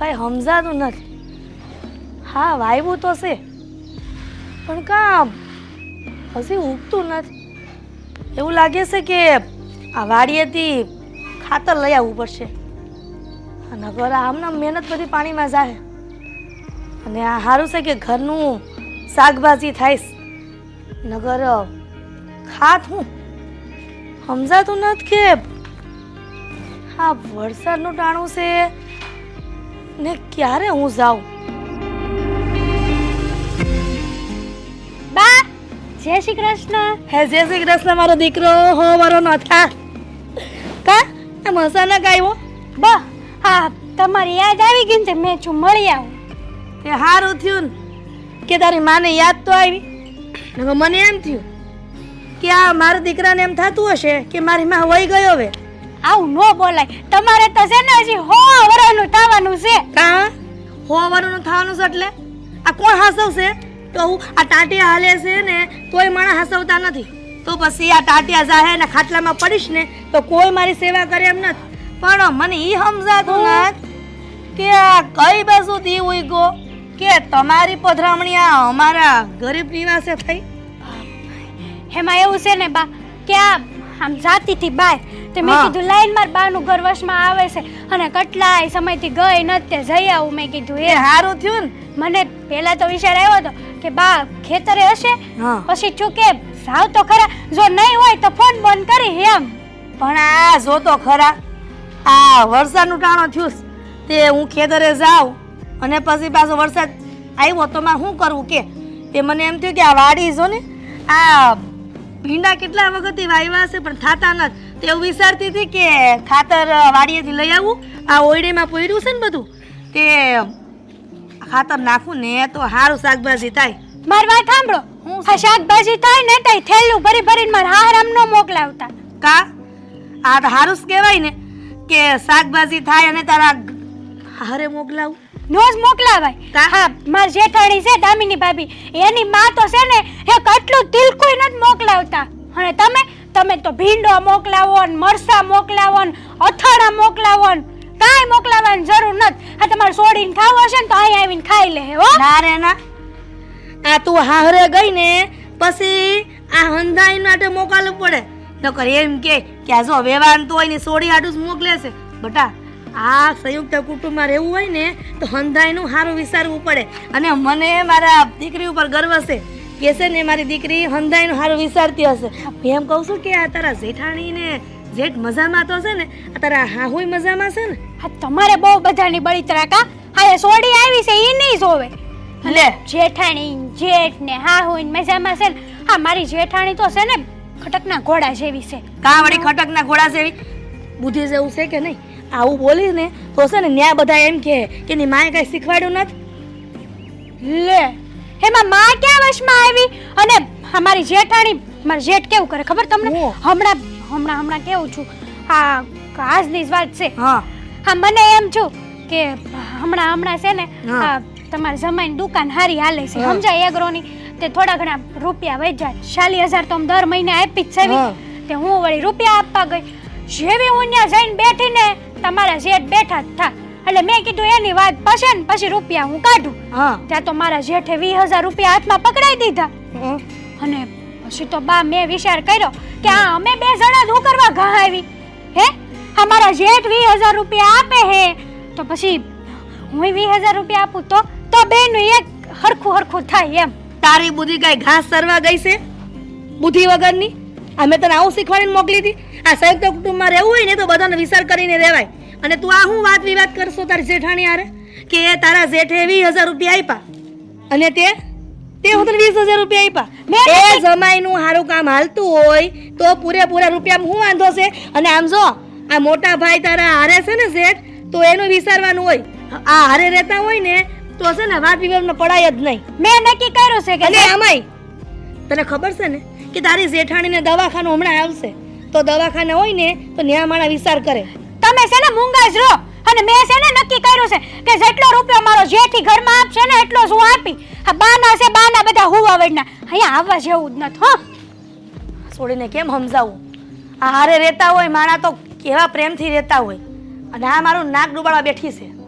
કાંઈ સમજાતું નથી. હા, વાયવું તો છે. પણ કાં હજી ઉગતું નથી. એવું લાગે છે કે આ વાડીએથી ખાતર લઈ આવવું પડશે. અને ઘર આમના મહેનત બધી પાણીમાં જાય અને આ સારું છે કે ઘરનું શાકભાજી થાય નગર ખાત હું? સમજાતું નથી કે હા વરસાદનું ટાણું છે ને ક્યારે હું જાઉં? બા જય શ્રી કૃષ્ણ. હે જય શ્રી કૃષ્ણ મારો દીકરો. હો મારો નથા. કા આ મસાલા ગાયો? બા હા તમારી યાદ આવી ગઈ ને મેં છું મળી આવું. તે સારું થયું ને કે તારી માને યાદ તો આવી. હવે મને એમ થયું કે આ મારા દીકરાને એમ થતું હશે કે મારી માં વહી ગયો હવે. આવું ન બોલાય. તમારે તો છે ને હજી હો વરસનું થવાનું છે. કા? હોવાનું થવાનું છે એટલે? આ કોણ હાસવશે? તો હું આ ટાટિયા હાલે છે ને તોય માણસ હસવતા નથી. તો પછી આ ટાટિયા જાહે ને ખાટલામાં પડીશ ને તો કોઈ મારી સેવા કરે એમ નથી. પણ મને ઈ સમજાતું નથી કે આ કઈ બાજુ દી ઉઈગો? કે તમારી પધરામણી આ અમારા ગરીબ નિવાસે થઈ? એમાં એવું છે ને બા કે આ આમ જાતી હતી બહાર તે મેં કીધું લાઈન માર બાનું ઘર વશમાં આવે છે. અને કેટલાય સમયથી ગઈ નથી જઈ આવું મેં કીધું એ સારું થયું ને? મને પહેલા તો વિચાર આવ્યો હતો કે બા ખેતરે હશે પછી છું સાવ તો ખરા. જો નહીં હોય તો ફોન બંધ કરી એમ. પણ આ જો તો ખરા. આ વરસાદનું ટાણો થયું. તે હું ખેતરે જાઉં અને પછી પાછો વરસાદ આવ્યો તો મારે શું કરવું કે? તે મને એમ થયું કે આ વાડી જો ને આ ભીંડા કેટલા વખતથી વાવ્યા છે પણ થાતા નથી. તે એવું વિચારતી હતી કે ખાતર વાડીએથી લઈ આવું. આ ઓયડીમાં પૂર્યું છે ને બધું? તે ખાતર નાખું ને તો સારું શાકભાજી થાય. મારી વાત સાંભળો. હું આ શાકભાજી થાય ને તઈ થેલું ભરી ભરીને મારા હારામ ન મોકલાવતા. કા? આ તો જ કહેવાય ને કે શાકભાજી થાય અને તારા હારે મોકલાવું. નો જ મોકલાવાય. હા માર જેઠાણી છે દામિની ભાભી. એની માં તો છે ને એ કટલું તિલકુય નથી મોકલાવતા અને તમે તમે તો ભીંડો મોકલાવો ને મરસા મોકલાવો ને અથાણા મોકલાવો ને કાંઈ મોકલાવવાની જરૂર નથી. આ તમારે સોડીને ખાવું હશે ને તો અહીં આવીને ખાઈ લે, હો. ના રે, ના. આ તું હારે ગઈ ને, પછી આ હંધાઈ માટે મોકલવું પડે. નકર એમ કે કે આ જો વેવાન તો હોય ને સોડી આડું જ મોકલે છે. બટા, આ સંયુક્ત કુટુંબમાં રહેવું હોય ને, તો હંધાઈનું સારું વિચારવું પડે. અને મને મારા દીકરી ઉપર ગર્વ છે. કે છે ને મારી દીકરી હંધાઈનું સારું વિચારતી હશે. હું એમ કહું છું કે આ તારા જેઠાણી ને જેઠ મજામાં તો છે ને આ તારા હાહુય મજામાં છે ને? હા તમારે બહુ બધાની બળી તરાકા. હા સોડી આવી છે એ નહીં જોવે. લે. જેઠાણી જેઠ ને હા હોય મજામાં છે ને હા મારી જેઠાણી તો છે ને ખટકના ઘોડા જેવી છે. કા વળી ખટકના ઘોડા જેવી. બુદ્ધિ જેવું છે કે નહીં? આવું બોલી ને તો છે ને ન્યા બધા એમ કે કે ની માએ કઈ શીખવાડ્યું નથી? લે. એમાં માં ક્યાં વશમાં આવી? અને અમારી જેઠાણી મારી જેઠ કેવું કરે ખબર તમને? હમણાં હમણાં હમણાં કેવું છું? આ આજની જ વાત છે. હા. હા મને એમ છું કે હમણાં હમણાં છે ને તમારી જમાઈની દુકાન હારી હાલે છે. સમજાય એગ્રોની? તે થોડા ઘણા રૂપિયા વહી ચાલી હજાર તો દર મહિને આપી જ છે. તે હું વળી રૂપિયા આપવા ગઈ. જેવી હું ત્યાં જઈને બેઠી ને તમારા જેઠ બેઠા જ થા. એટલે મેં કીધું એની વાત પછી ને પછી રૂપિયા હું કાઢું. હા. ત્યાં તો મારા જેઠે વીસ હજાર રૂપિયા હાથમાં પકડાઈ દીધા. અને પછી તો બા મેં વિચાર કર્યો કે આ અમે બે જણા શું કરવા ઘા આવી. હે? અમારા જેઠ વીસ હજાર રૂપિયા આપે હે. તો પછી હું વીસ હજાર રૂપિયા આપું તો? તો બેનું એક હરખું હરખું થાય એમ. તારી બુદ્ધિ કઈ ઘાસ સરવા ગઈ છે? બુદ્ધિ વગરની? અમે તને આવું શીખવાડીને મોકલી હતી આ સંયુક્ત કુટુંબમાં રહેવું હોય ને તો બધાને વિચાર કરીને રહેવાય. અને તું આ હું વાત વિવાદ કરશો તારી જેઠાણી હારે? કે એ તારા જેઠે વીસ હજાર રૂપિયા આપ્યા અને તે? તે હું તને વીસ હજાર રૂપિયા આપ્યા એ જમાઈનું સારું કામ હાલતું હોય તો પૂરેપૂરા રૂપિયામાં હું વાંધો છે? અને આમ જો આ મોટા ભાઈ તારા હારે છે ને શેઠ તો એનું વિચારવાનું હોય. આ હારે રહેતા હોય ને તો છે ને વાત વિવાદમાં પડાય જ નહીં. મેં નક્કી કર્યું છે કે અને આમાંય તને ખબર છે ને કે તારી જેઠાણીને દવાખાનું હમણાં આવશે. તો દવાખાને હોય ને તો ન્યા માણા વિચાર કરે. તમે છે ને મૂંગા જ રહો. અને મેં છે ને નક્કી કર્યું છે કે જેટલો રૂપિયો મારો જેઠી ઘરમાં આપશે ને એટલો જ હું આપી. આ બાના છે, બાના બધા હુવાવડના અહીંયા આવવા જેવું જ નથી, હો. છોડીને કેમ સમજાવું? આ હારે રહેતા હોય, માણા તો કેવા પ્રેમથી રહેતા હોય. અને આ મારું નાક ડૂબાડવા બેઠી છે.